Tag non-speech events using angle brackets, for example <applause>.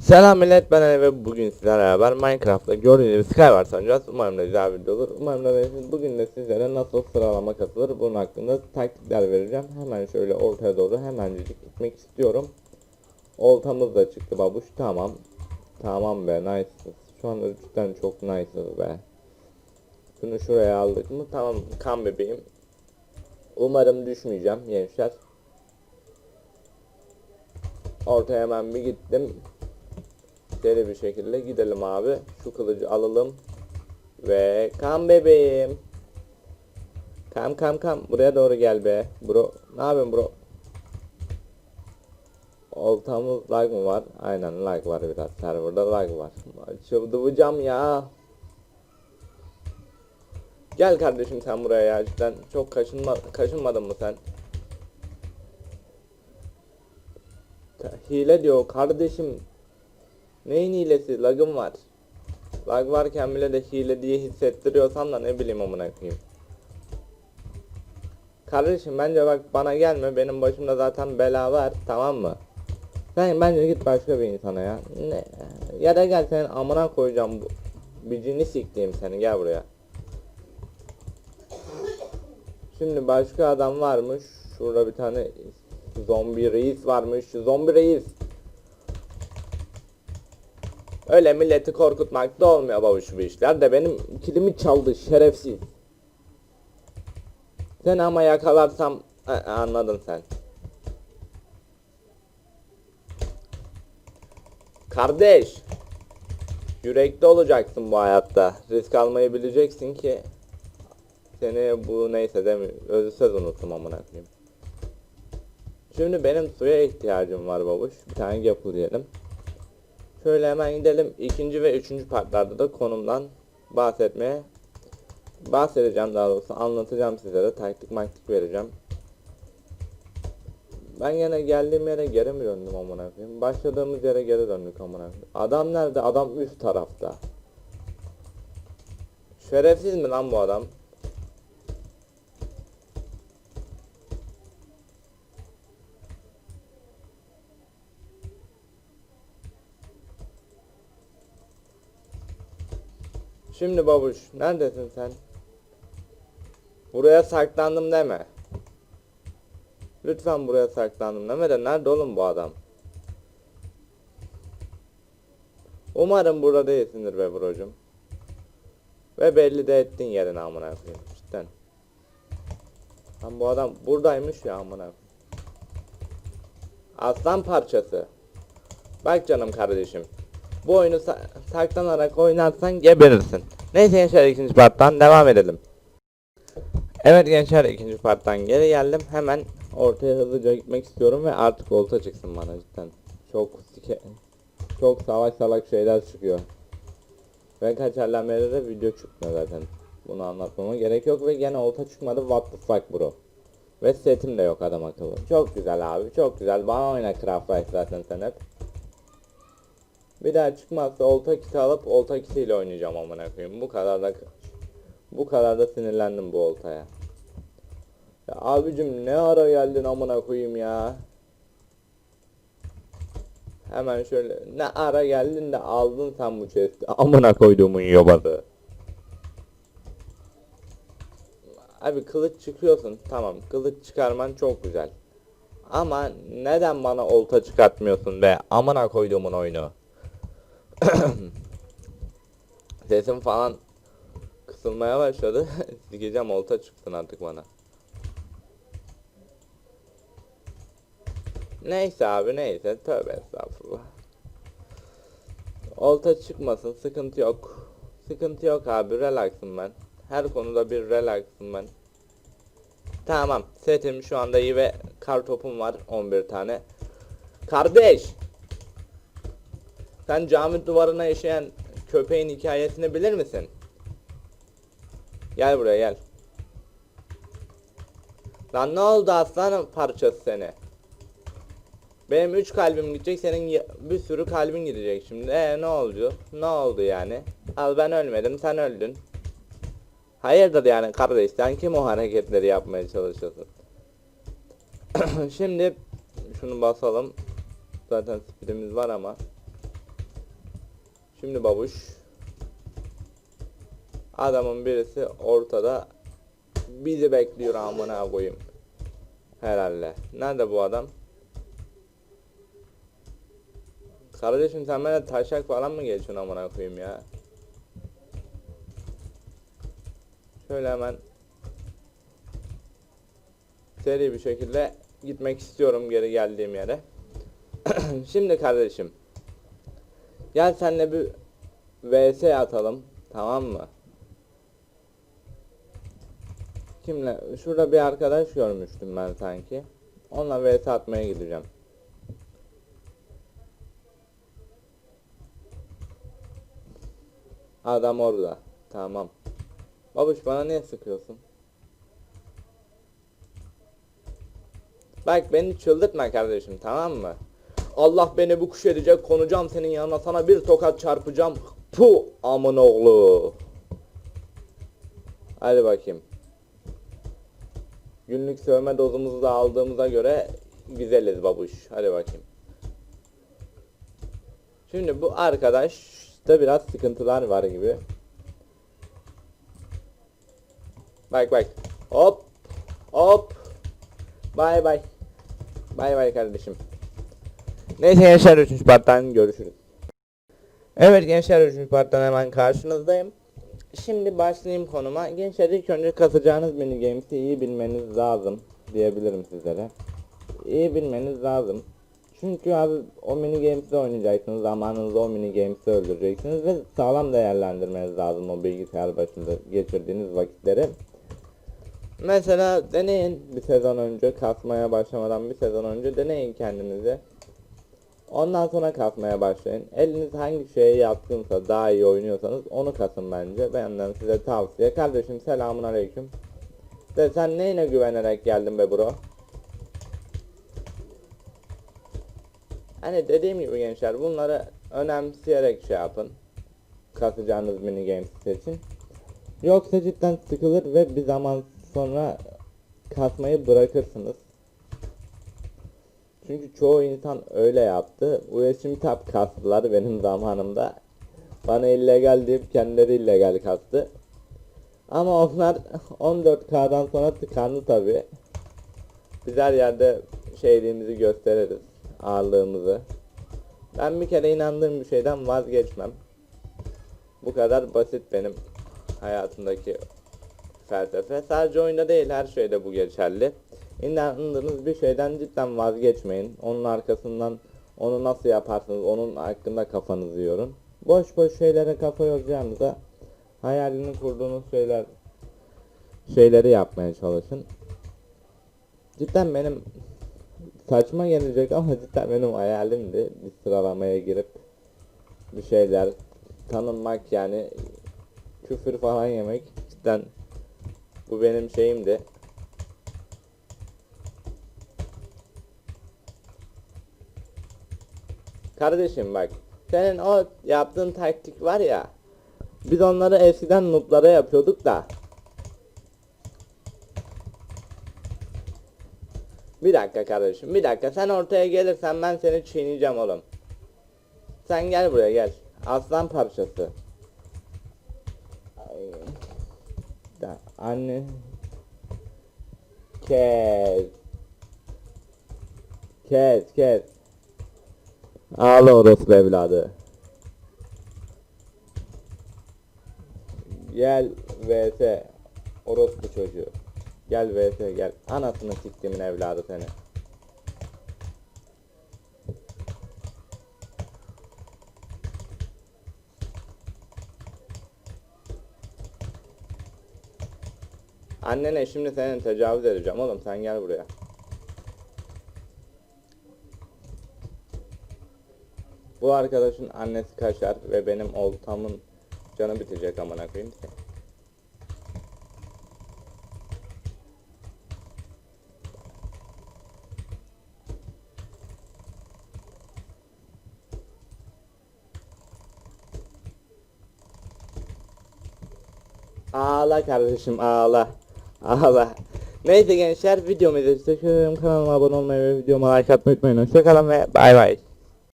Selam millet ben Ali ve bugün sizlerle beraber Minecraft'ta gördüğünüz gibi Skywars oynayacağız. Umarım da güzel bir video olur. Umarım da. Bugün de sizlere nasıl sıralama katılır bunun hakkında taktikler vereceğim. Hemen şöyle ortaya doğru hemencik gitmek istiyorum. Oltamız da çıktı babuş tamam. Tamam be nice. Şu anda cidden çok nice be. Şunu şuraya aldık mı tamam kan bebeğim. Umarım düşmeyeceğim gençler. Ortaya hemen bir gittim. Deli bir şekilde gidelim abi. Şu kılıcı alalım. Ve kam bebeğim. Kam kam kam. Buraya doğru gel be. Bro. Ne yapıyorsun bro? Oltamız lag mı var? Aynen lag var biraz. Serverda lag var. Çıldıracağım ya. Gel kardeşim sen buraya ya cidden. Çok kaşınma, kaşınmadın mı sen? Hile diyor kardeşim. Neyin hilesi? Lagım var. Lag varken bile de hile diye hissettiriyorsan da ne bileyim amına koyayım. Kardeşim bence bak bana gelme benim başımda zaten bela var tamam mı? Sen bence git başka bir insana ya. Ne? Ya da gel senin amına koyacağım bu. Bicini siktiğim seni gel buraya. Şimdi başka adam varmış. Şurada bir tane zombi reis varmış. Zombi reis. Öyle milleti korkutmak da olmuyor babuş bu işler de benim kilimi çaldı şerefsiz. Sen ama yakalarsam E, anladın sen. Kardeş. Yürekli olacaksın bu hayatta. Risk almayı bileceksin ki seni bu neyse demi özü söz unuttum amına koyayım. Şimdi benim suya ihtiyacım var babuş. Bir tane yapı diyelim. Şöyle hemen gidelim. İkinci ve üçüncü partlarda da konumdan bahsetmeye bahsedeceğim daha doğrusu anlatacağım sizlere taktik maktik vereceğim. Ben yine geldiğim yere geri mi döndüm amına koyayım? Başladığımız yere geri döndük amına koyayım. Adam nerede? Adam üst tarafta. Şerefsiz mi lan bu adam? Şimdi babuş neredesin sen? Buraya saklandım deme. Lütfen buraya saklandım deme de nerede oğlum bu adam? Umarım burada değilsindir be brocum. Ve belli de ettin yerini amına koyayım cidden. Lan bu adam buradaymış ya amına. Aslan parçası. Bak canım kardeşim. Bu oyunu sa- saklanarak oynarsan geberirsin. Neyse gençler ikinci parttan devam edelim. Evet gençler ikinci parttan geri geldim. Hemen ortaya hızlıca gitmek istiyorum ve artık olta çıksın bana cidden. Çok sike çok salak salak şeyler çıkıyor. Ve kaç elden beri de video çıkmıyor zaten. Bunu anlatmama gerek yok ve gene olta çıkmadı what the fuck bro. Ve setim de yok adam akıllı. Çok güzel abi çok güzel. Bana oyna Craft zaten sen hep. Bir daha çıkmazsa olta kiti alıp olta kitiyle oynayacağım amına koyayım. Bu kadar da bu kadar da sinirlendim bu oltaya. Ya abicim ne ara geldin amına koyayım ya. Hemen şöyle ne ara geldin de aldın sen bu chest'i. Amına koyduğumun yobadı. Abi kılıç çıkıyorsun tamam kılıç çıkarman çok güzel. Ama neden bana olta çıkartmıyorsun be amına koyduğumun oyunu. <coughs> Sesim falan kısılmaya başladı. <laughs> Sikeceğim olta çıksın artık bana. Neyse abi neyse tövbe estağfurullah. Olta çıkmasın sıkıntı yok. Sıkıntı yok abi relaxım ben. Her konuda bir relaxım ben. Tamam setim şu anda iyi ve kar topum var 11 tane. Kardeş! Sen cami duvarına yaşayan köpeğin hikayesini bilir misin? Gel buraya gel. Lan ne oldu aslanım parçası seni? Benim 3 kalbim gidecek senin bir sürü kalbin gidecek şimdi. E ne oldu? Ne oldu yani? Al ben ölmedim sen öldün. Hayırdır yani kardeş sen kim o hareketleri yapmaya çalışıyorsun? <clears throat> şimdi şunu basalım. Zaten speedimiz var ama. Şimdi babuş. Adamın birisi ortada bizi bekliyor amına koyayım. Herhalde. Nerede bu adam? Kardeşim sen bana taşak falan mı geçiyorsun amına koyayım ya? Şöyle hemen seri bir şekilde gitmek istiyorum geri geldiğim yere. <clears throat> Şimdi kardeşim gel senle bir vs atalım tamam mı? Kimle? Şurada bir arkadaş görmüştüm ben sanki. Onunla vs atmaya gideceğim. Adam orada. Tamam. Babuş bana niye sıkıyorsun? Bak beni çıldırtma kardeşim tamam mı? Allah beni bu kuş edecek konacağım senin yanına sana bir tokat çarpacağım. Pu amın oğlu. Hadi bakayım. Günlük sövme dozumuzu da aldığımıza göre güzeliz babuş. Hadi bakayım. Şimdi bu arkadaşta biraz sıkıntılar var gibi. Bak bak. Hop. Hop. Bay bay. Bay bay kardeşim. Neyse gençler 3. parttan görüşürüz. Evet gençler 3. parttan hemen karşınızdayım. Şimdi başlayayım konuma. Gençler ilk önce kasacağınız mini games'i iyi bilmeniz lazım diyebilirim sizlere. İyi bilmeniz lazım. Çünkü abi o mini games'de oynayacaksınız, zamanınızı o mini games'te öldüreceksiniz ve sağlam değerlendirmeniz lazım o bilgisayar başında geçirdiğiniz vakitleri. Mesela deneyin bir sezon önce kasmaya başlamadan bir sezon önce deneyin kendinizi. Ondan sonra kasmaya başlayın. Eliniz hangi şeye yatkınsa daha iyi oynuyorsanız onu kasın bence. Benden size tavsiye. Kardeşim selamun aleyküm. De sen neyine güvenerek geldin be bro? Hani dediğim gibi gençler bunları önemseyerek şey yapın. Kasacağınız mini games seçin. Yoksa cidden sıkılır ve bir zaman sonra kasmayı bırakırsınız. Çünkü çoğu insan öyle yaptı. Ulaşım tap kastılar benim zamanımda. Bana illegal deyip kendileri illegal kastı. Ama onlar 14K'dan sonra tıkandı tabi. Biz her yerde şeyliğimizi gösteririz. Ağırlığımızı. Ben bir kere inandığım bir şeyden vazgeçmem. Bu kadar basit benim hayatımdaki felsefe. Sadece oyunda değil her şeyde bu geçerli. İnandığınız bir şeyden cidden vazgeçmeyin. Onun arkasından onu nasıl yaparsınız onun hakkında kafanızı yorun. Boş boş şeylere kafa yoracağınıza hayalini kurduğunuz şeyler şeyleri yapmaya çalışın. Cidden benim saçma gelecek ama <laughs> cidden benim hayalimdi bir sıralamaya girip bir şeyler tanınmak yani küfür falan yemek cidden bu benim şeyimdi. Kardeşim bak senin o yaptığın taktik var ya biz onları eskiden noob'lara yapıyorduk da. Bir dakika kardeşim bir dakika. Sen ortaya gelirsen ben seni çiğneyeceğim oğlum. Sen gel buraya gel. Aslan parçası. Anne. Kes. Kes kes Ağla orospu evladı. Gel vs orospu çocuğu. Gel vs gel. Anasını siktimin evladı seni. Annene şimdi seni tecavüz edeceğim oğlum sen gel buraya. Bu arkadaşın annesi kaşar ve benim oltamın canı bitecek amına koyayım ki. Ağla kardeşim ağla. Ağla. Neyse gençler videomu izlediyseniz kanalıma abone olmayı ve videoma like atmayı unutmayın. Hoşçakalın ve bay bay.